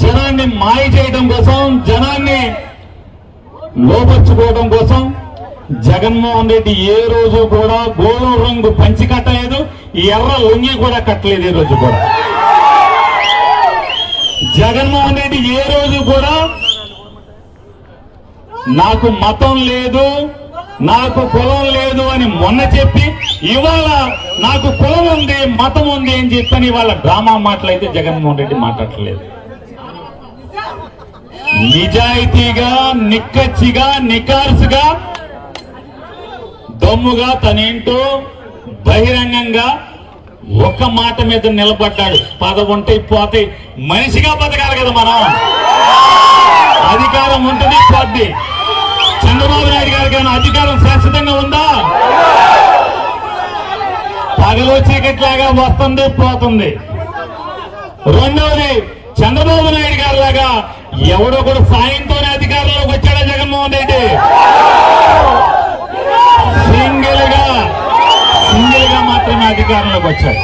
జనాన్ని మాయ చేయడం కోసం జనాన్ని లోపరుచుకోవడం కోసం జగన్మోహన్ రెడ్డి ఏ రోజు కూడా గోధుమ రంగు పంచి కట్టలేదు ఎర్ర లొంగి కూడా కట్టలేదు ఈ రోజు కూడా. జగన్మోహన్ రెడ్డి ఏ రోజు కూడా నాకు మతం లేదు నాకు కులం లేదు అని మొన్న చెప్పి ఇవాళ నాకు కులం ఉంది మతం ఉంది అని చెప్పని ఇవాళ డ్రామా మాటలైతే జగన్మోహన్ రెడ్డి మాట్లాడలేదు నిజాయితీగా నిక్కచ్చిగా నికార్సుగా దమ్ముగా తనేంటో బహిరంగంగా ఒక మాట మీద నిలబడ్డాడు. పదవుంటే పోతే మనిషిగా బతకాలి కదా మనం. అధికారం ఉంటుంది పోద్ది. చంద్రబాబు నాయుడు గారికి ఏమైనా అధికారం శాశ్వతంగా ఉందా? పగలు చీకట్లాగా వస్తుంది పోతుంది. రెండవది చంద్రబాబు నాయుడు గారు లాగా ఎవడో కూడా సాయంతోనే అధికారంలోకి వచ్చాడా జగన్మోహన్ రెడ్డి? సింగిల్గా సింగిల్గా మాత్రమే అధికారంలోకి వచ్చాడు.